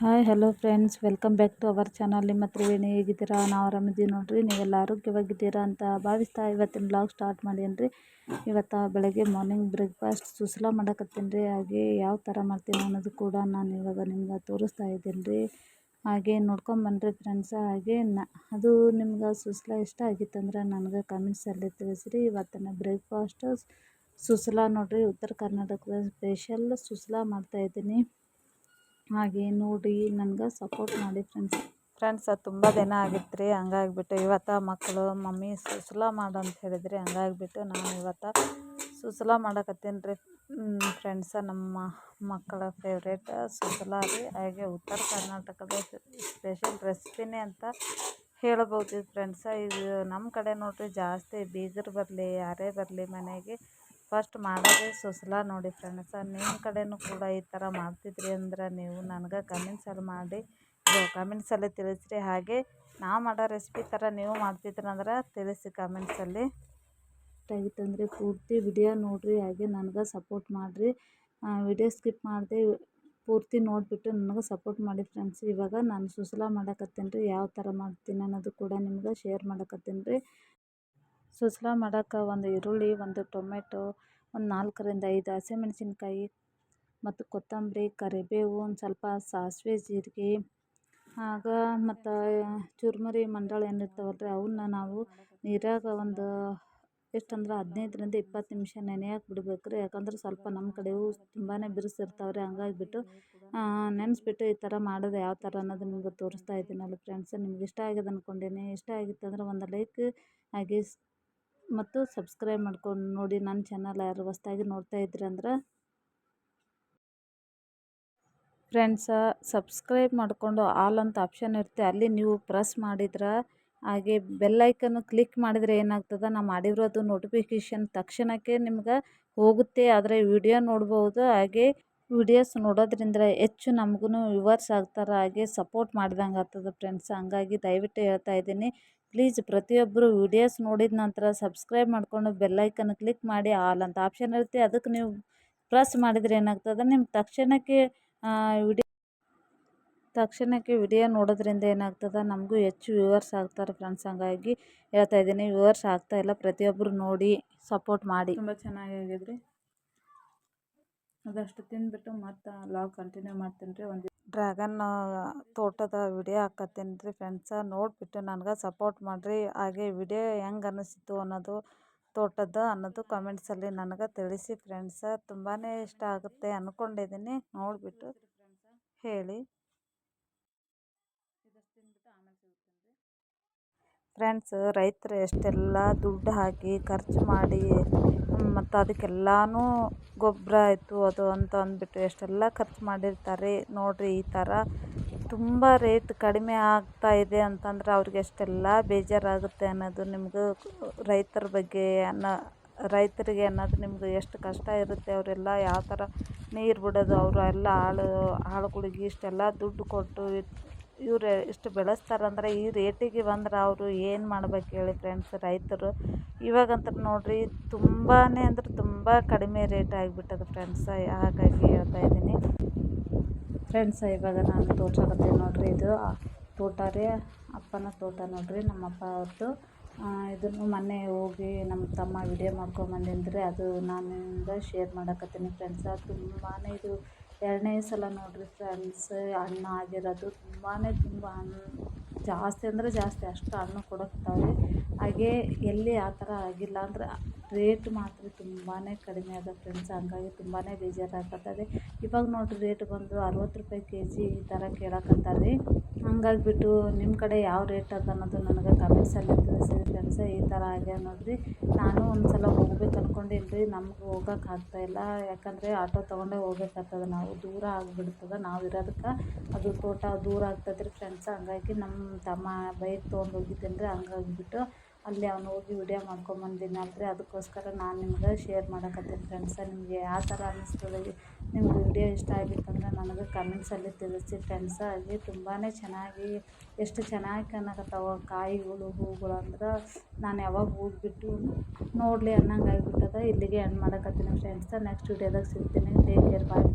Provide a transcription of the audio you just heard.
Hi hello friends welcome back to our channel ನಿಮ್ಮ ತ್ರಿವೇಣಿ ಹೇಗಿದ್ದೀರಾ? ನಾವು ಆರಾಮಿದ್ದೀವಿ ನೋಡಿರಿ. ನೀವೆಲ್ಲ ಆರೋಗ್ಯವಾಗಿದ್ದೀರಾ ಅಂತ ಭಾವಿಸ್ತಾ ಇವತ್ತಿನ ಬ್ಲಾಗ್ ಸ್ಟಾರ್ಟ್ ಮಾಡೀನಿ ರೀ ಇವತ್ತು ಬೆಳಗ್ಗೆ ಮಾರ್ನಿಂಗ್ ಬ್ರೇಕ್ಫಾಸ್ಟ್ ಸುಸಲ ಮಾಡಕತ್ತೀನಿ ರೀ ಹಾಗೆ ಯಾವ ಥರ ಮಾಡ್ತೀನಿ ಅನ್ನೋದು ಕೂಡ ನಾನು ಇವಾಗ ನಿಮ್ಗೆ ತೋರಿಸ್ತಾ ಇದ್ದೀನಿ ರೀ ಹಾಗೆ ನೋಡ್ಕೊಂಬನ್ರಿ ಫ್ರೆಂಡ್ಸ ಹಾಗೆ ನ, ಅದು ನಿಮ್ಗೆ ಸುಸಲ ಇಷ್ಟ ಆಗಿತ್ತಂದ್ರೆ ನನಗೆ ಕಮೆಂಟ್ಸಲ್ಲಿ ತಿಳಿಸ್ರಿ. ಇವತ್ತಿನ ಬ್ರೇಕ್ಫಾಸ್ಟ್ ಸುಸಲ ನೋಡಿರಿ. ಉತ್ತರ ಕರ್ನಾಟಕದ ಸ್ಪೆಷಲ್ ಸುಸಲ ಮಾಡ್ತಾಯಿದ್ದೀನಿ ಹಾಗೆ ನೋಡಿ ನನಗೆ ಸಪೋರ್ಟ್ ಮಾಡಿ ಫ್ರೆಂಡ್ಸ್ ಫ್ರೆಂಡ್ಸ್ ಅದು ತುಂಬ ದಿನ ಆಗಿತ್ತು ರೀ ಹಂಗಾಗ್ಬಿಟ್ಟು ಇವತ್ತು ಮಕ್ಕಳು ಮಮ್ಮಿ ಸುಸಲ ಮಾಡು ಅಂತ ಹೇಳಿದ್ರಿ. ಹಂಗಾಗ್ಬಿಟ್ಟು ನಾನು ಇವತ್ತು ಸುಸಲ ಮಾಡಕತ್ತೀನಿ ರೀ ಫ್ರೆಂಡ್ಸ ನಮ್ಮ ಮಕ್ಕಳ ಫೇವ್ರೇಟ್ ಸುಸಲ ರೀ. ಹಾಗೆ ಉತ್ತರ ಕರ್ನಾಟಕದ ಸ್ಪೆಷಲ್ ರೆಸಿಪಿನೇ ಅಂತ ಹೇಳ್ಬೋದು ಫ್ರೆಂಡ್ಸ ಇದು ನಮ್ಮ ಕಡೆ ನೋಡಿರಿ ಜಾಸ್ತಿ ಬೀಗರು ಬರಲಿ, ಯಾರೇ ಬರಲಿ ಮನೆಗೆ ಫಸ್ಟ್ ಮಾಡೋದೇ ಸೊಸಲ ನೋಡಿ ಫ್ರೆಂಡ್ಸ ನಿಮ್ಮ ಕಡೆಯೂ ಕೂಡ ಈ ಥರ ಮಾಡ್ತಿದ್ರಿ ಅಂದ್ರೆ ನೀವು ನನಗೆ ಕಮೆಂಟ್ಸಲ್ಲಿ ಮಾಡಿ. ಕಮೆಂಟ್ಸಲ್ಲಿ ತಿಳಿಸ್ರಿ. ಹಾಗೆ ನಾವು ಮಾಡೋ ರೆಸಿಪಿ ಥರ ನೀವು ಮಾಡ್ತಿದ್ರಂದ್ರೆ ತಿಳಿಸಿ ಕಮೆಂಟ್ಸಲ್ಲಿ ಆಗಿತ್ತಂದರೆ ಪೂರ್ತಿ ವಿಡಿಯೋ ನೋಡಿರಿ, ಹಾಗೆ ನನಗೆ ಸಪೋರ್ಟ್ ಮಾಡಿರಿ. ವಿಡಿಯೋ ಸ್ಕಿಪ್ ಮಾಡಿದೆ ಪೂರ್ತಿ ನೋಡಿಬಿಟ್ಟು ನನಗೆ ಸಪೋರ್ಟ್ ಮಾಡಿ ಫ್ರೆಂಡ್ಸ್ ಇವಾಗ ನಾನು ಸುಸಲ ಮಾಡಕತ್ತೀನಿ ರೀ. ಯಾವ ಥರ ಮಾಡ್ತೀನಿ ಅನ್ನೋದು ಕೂಡ ನಿಮ್ಗೆ ಶೇರ್ ಮಾಡಕತ್ತೀನಿ ರೀ. ಸುಸ್ಲಾ ಮಾಡೋಕೆ ಒಂದು ಈರುಳ್ಳಿ, ಒಂದು ಟೊಮೆಟೊ, ಒಂದು ನಾಲ್ಕರಿಂದ ಐದು ಹಸಿಮೆಣ್ಸಿನ್ಕಾಯಿ ಮತ್ತು ಕೊತ್ತಂಬರಿ, ಕರಿಬೇವು, ಒಂದು ಸ್ವಲ್ಪ ಸಾಸಿವೆ, ಜೀರಿಗೆ, ಆಗ ಮತ್ತು ಚುರುಮುರಿ, ಮಂಡಾಳು ಏನಿರ್ತಾವಲ್ಲ ಅವನ್ನ ನಾವು ನೀರಾಗ ಒಂದು ಎಷ್ಟಂದ್ರೆ ಹದಿನೈದರಿಂದ ಇಪ್ಪತ್ತು ನಿಮಿಷ ನೆನೆಯಕ್ಕೆ ಬಿಡ್ಬೇಕು ರೀ ಯಾಕಂದ್ರೆ ಸ್ವಲ್ಪ ನಮ್ಮ ಕಡೆವು ತುಂಬಾ ಬಿರುಸಿರ್ತಾವೆ ರೀ ರೀ ಹಂಗಾಗಿಬಿಟ್ಟು ನೆನೆಸ್ಬಿಟ್ಟು ಈ ಥರ ಮಾಡೋದು ಯಾವ ಥರ ಅನ್ನೋದು ನಿಮ್ಗೆ ತೋರಿಸ್ತಾ ಇದ್ದೀನಲ್ಲ ಫ್ರೆಂಡ್ಸ್ ನಿಮ್ಗೆ ಇಷ್ಟ ಆಗಿದೆ ಅಂದ್ಕೊಂಡೀನಿ ಇಷ್ಟ ಆಗಿತ್ತಂದ್ರೆ ಒಂದು ಲೈಕ್ ಹಾಗೆ ಮತ್ತು ಸಬ್ಸ್ಕ್ರೈಬ್ ಮಾಡ್ಕೊಂಡು ನೋಡಿ ನನ್ನ ಚಾನಲ್ ಯಾರು ಹೊಸ್ದಾಗಿ ನೋಡ್ತಾ ಇದ್ರಿ ಅಂದ್ರೆ ಫ್ರೆಂಡ್ಸ ಸಬ್ಸ್ಕ್ರೈಬ್ ಮಾಡಿಕೊಂಡು ಆಲ್ ಅಂತ ಆಪ್ಷನ್ ಇರುತ್ತೆ. ಅಲ್ಲಿ ನೀವು ಪ್ರೆಸ್ ಮಾಡಿದ್ರೆ ಹಾಗೆ ಬೆಲ್ಲೈಕನ್ನು ಕ್ಲಿಕ್ ಮಾಡಿದರೆ ಏನಾಗ್ತದೆ? ನಾವು ಮಾಡಿರೋದು ನೋಟಿಫಿಕೇಷನ್ ತಕ್ಷಣಕ್ಕೆ ನಿಮ್ಗೆ ಹೋಗುತ್ತೆ. ಆದರೆ ವಿಡಿಯೋ ನೋಡ್ಬೋದು. ಹಾಗೆ ವಿಡಿಯೋಸ್ ನೋಡೋದ್ರಿಂದ ಹೆಚ್ಚು ನಮಗೂ ವ್ಯೂವರ್ಸ್ ಆಗ್ತಾರೆ. ಹಾಗೆ ಸಪೋರ್ಟ್ ಮಾಡ್ದಂಗೆ ಆಗ್ತದೆ ಫ್ರೆಂಡ್ಸ್. ಹಂಗಾಗಿ ದಯವಿಟ್ಟು ಹೇಳ್ತಾ ಇದ್ದೀನಿ. ಪ್ಲೀಸ್ ಪ್ರತಿಯೊಬ್ಬರು ವೀಡಿಯೋಸ್ ನೋಡಿದ ನಂತರ ಸಬ್ಸ್ಕ್ರೈಬ್ ಮಾಡಿಕೊಂಡು ಬೆಲ್ಲೈಕನ್ ಕ್ಲಿಕ್ ಮಾಡಿ ಆಲ್ ಅಂತ ಆಪ್ಷನ್ ಇರುತ್ತೆ. ಅದಕ್ಕೆ ನೀವು ಪ್ರೆಸ್ ಮಾಡಿದರೆ ಏನಾಗ್ತದೆ? ನಿಮ್ಗೆ ತಕ್ಷಣಕ್ಕೆ ವಿಡಿಯೋ ತಕ್ಷಣಕ್ಕೆ ವಿಡಿಯೋ ನೋಡೋದ್ರಿಂದ ಏನಾಗ್ತದೆ? ನಮಗೂ ಹೆಚ್ಚು ವ್ಯೂವರ್ಸ್ ಆಗ್ತಾರೆ ಫ್ರೆಂಡ್ಸ್. ಹಂಗಾಗಿ ಹೇಳ್ತಾ ಇದ್ದೀನಿ, ವ್ಯೂವರ್ಸ್ ಆಗ್ತಾಯಿಲ್ಲ ಪ್ರತಿಯೊಬ್ಬರು ನೋಡಿ, ಸಪೋರ್ಟ್ ಮಾಡಿ. ತುಂಬ ಚೆನ್ನಾಗಿ ಆಗಿದ್ರಿ. ಅದಷ್ಟು ತಿಂದ್ಬಿಟ್ಟು ಮತ್ತು ಲಾಗ್ ಕಂಟಿನ್ಯೂ ಮಾಡ್ತೀನಿ ರೀ ಒಂದು ಡ್ರ್ಯಾಗನ್ ತೋಟದ ವಿಡಿಯೋ ಹಾಕತ್ತೀನಿ ರೀ ಫ್ರೆಂಡ್ಸ ನೋಡಿಬಿಟ್ಟು ನನಗೆ ಸಪೋರ್ಟ್ ಮಾಡಿರಿ. ಹಾಗೆ ವಿಡಿಯೋ ಹೆಂಗೆ ಅನ್ನಿಸ್ತು ಅನ್ನೋದು ತೋಟದ ಅನ್ನೋದು ಕಮೆಂಟ್ಸಲ್ಲಿ ನನಗೆ ತಿಳಿಸಿ ಫ್ರೆಂಡ್ಸ ತುಂಬಾ ಇಷ್ಟ ಆಗುತ್ತೆ ಅಂದ್ಕೊಂಡಿದ್ದೀನಿ ನೋಡಿಬಿಟ್ಟು ಹೇಳಿ. ಫ್ರೆಂಡ್ಸ್ ರೈತರು ಎಷ್ಟೆಲ್ಲ ದುಡ್ಡು ಹಾಕಿ ಖರ್ಚು ಮಾಡಿ, ಮತ್ತು ಅದಕ್ಕೆಲ್ಲನೂ ಗೊಬ್ಬರ ಆಯಿತು ಅದು ಅಂತ ಅಂದ್ಬಿಟ್ಟು ಎಷ್ಟೆಲ್ಲ ಖರ್ಚು ಮಾಡಿರ್ತಾರೆ ನೋಡಿರಿ ಈ ಥರ ತುಂಬ ರೇಟ್ ಕಡಿಮೆ ಆಗ್ತಾ ಇದೆ ಅಂತಂದ್ರೆ ಅವ್ರಿಗೆ ಎಷ್ಟೆಲ್ಲ ಬೇಜಾರಾಗುತ್ತೆ ಅನ್ನೋದು ನಿಮಗೂ ರೈತರ ಬಗ್ಗೆ ಅನ್ನೋ, ರೈತರಿಗೆ ಅನ್ನೋದು ನಿಮ್ಗೆ ಎಷ್ಟು ಕಷ್ಟ ಇರುತ್ತೆ, ಅವರೆಲ್ಲ ಯಾವ ಥರ ನೀರು ಬಿಡೋದು ಅವರು ಎಲ್ಲ ಆಳು ಆಳುಗಳಿಗೆ ಇಷ್ಟೆಲ್ಲ ದುಡ್ಡು ಕೊಟ್ಟು ಇವ್ರು ಇಷ್ಟು ಬೆಳೆಸ್ತಾರಂದ್ರೆ ಈ ರೇಟಿಗೆ ಬಂದ್ರೆ ಅವರು ಏನು ಮಾಡ್ಬೇಕು ಹೇಳಿ ಫ್ರೆಂಡ್ಸ್ ರೈತರು. ಇವಾಗಂತೂ ನೋಡಿರಿ ತುಂಬಾ ಅಂದ್ರೆ ತುಂಬ ಕಡಿಮೆ ರೇಟ್ ಆಗಿಬಿಟ್ಟದ ಫ್ರೆಂಡ್ಸ ಹಾಗಾಗಿ ಹೇಳ್ತಾ ಇದ್ದೀನಿ. ಫ್ರೆಂಡ್ಸ ಇವಾಗ ನಾನು ತೋರ್ಸಕತ್ತೀನಿ ನೋಡಿರಿ, ಇದು ತೋಟ ರೀ, ಅಪ್ಪನ ತೋಟ ನೋಡಿರಿ ನಮ್ಮ ಅಪ್ಪ ಅವ್ರದ್ದು ಇದನ್ನು ಮೊನ್ನೆ ಹೋಗಿ ನಮ್ಮ ತಮ್ಮ ವಿಡಿಯೋ ಮಾಡ್ಕೊಂಬಂದಿನಿ ಅದು ನಾನು ಶೇರ್ ಮಾಡಕತ್ತೀನಿ ಫ್ರೆಂಡ್ಸ ತುಂಬಾ ಇದು ಎರಡನೇ ಸಲ ನೋಡಿರಿ ಫ್ರೆಂಡ್ಸ್ ಹಣ್ಣು ಆಗಿರೋದು ತುಂಬಾ ತುಂಬ ಜಾಸ್ತಿ ಅಂದರೆ ಜಾಸ್ತಿ ಅಷ್ಟು ಹಣ್ಣು ಕೊಡಕ್ತಾವೆ ಹಾಗೆ ಎಲ್ಲಿ ಆ ಥರ ಆಗಿಲ್ಲ ಅಂದ್ರೆ ರೇಟ್ ಮಾತ್ರ ತುಂಬಾ ಕಡಿಮೆ ಅದ ಫ್ರೆಂಡ್ಸ್ ಹಂಗಾಗಿ ತುಂಬಾ ಬೇಜಾರಾಗತ್ತದೆ ಇವಾಗ ನೋಡಿರಿ ರೇಟ್ ಬಂದು ಅರವತ್ತು ರೂಪಾಯಿ ಕೆ ಜಿ ಈ ಥರ ಕೇಳಕತ್ತಾರೆ ಹಂಗಾಗಿಬಿಟ್ಟು ನಿಮ್ಮ ಕಡೆ ಯಾವ ರೇಟ್ ಅದ ಅನ್ನೋದು ನನಗೆ ಕಮೆಂಟ್ಸಲ್ಲಿ ಥರ ಆಗ್ಯಾವ ನೋಡಿರಿ. ನಾನು ಒಂದು ಸಲ ಹೋಗ್ಬೇಕು ಅನ್ಕೊಂಡೀನ್ರಿ ನಮ್ಗೆ ಹೋಗಕ್ಕೆ ಆಗ್ತಾಯಿಲ್ಲ ಯಾಕಂದರೆ ಆಟೋ ತೊಗೊಂಡೇ ಹೋಗ್ಬೇಕಾಗ್ತದ ನಾವು ದೂರ ಆಗ್ಬಿಡ್ತದೆ. ನಾವು ಇರೋದಕ್ಕೆ ಅದು ತೋಟ ದೂರ ಆಗ್ತದೆ ರೀ ಫ್ರೆಂಡ್ಸ್ ಹಂಗಾಗಿ ನಮ್ಮ ತಮ್ಮ ಬೈಕ್ ತೊಗೊಂಡು ಹೋಗಿದ್ದೀನಿ ಹಂಗಾಗಿಬಿಟ್ಟು ಅಲ್ಲಿ ಅವ್ನು ಹೋಗಿ ವಿಡಿಯೋ ಮಾಡ್ಕೊಂಬಂದಿನಲ್ಲ ರೀ ಅದಕ್ಕೋಸ್ಕರ ನಾನು ನಿಮ್ಗೆ ಶೇರ್ ಮಾಡಕತ್ತೀನಿ ಫ್ರೆಂಡ್ಸ ನಿಮಗೆ ಯಾವ ಥರ ಅನ್ನಿಸ್ತದೆ ನಿಮ್ಗೆ ವಿಡಿಯೋ ಇಷ್ಟ ಆಗಿತ್ತಂದ್ರೆ ನನಗೆ ಕಮೆಂಟ್ಸಲ್ಲಿ ತಿಳಿಸಿ ಫ್ರೆಂಡ್ಸ ಅಲ್ಲಿ ತುಂಬಾ ಚೆನ್ನಾಗಿ, ಎಷ್ಟು ಚೆನ್ನಾಗಿ ಕಾಣಕತ್ತಾವ ಕಾಯಿಗಳು ಹೂಗಳು ಅಂದ್ರೆ ನಾನು ಯಾವಾಗ ಹೋಗ್ಬಿಟ್ಟು ನೋಡಲಿ ಅನ್ನಂಗೆ ಆಗಿಬಿಟ್ಟದ. ಇಲ್ಲಿಗೆ ಎಂಡ್ ಮಾಡಕತ್ತೀನಿ ಫ್ರೆಂಡ್ಸ ನೆಕ್ಸ್ಟ್ ವಿಡಿಯೋದಾಗ ಸಿಗ್ತೀನಿ. Take care bye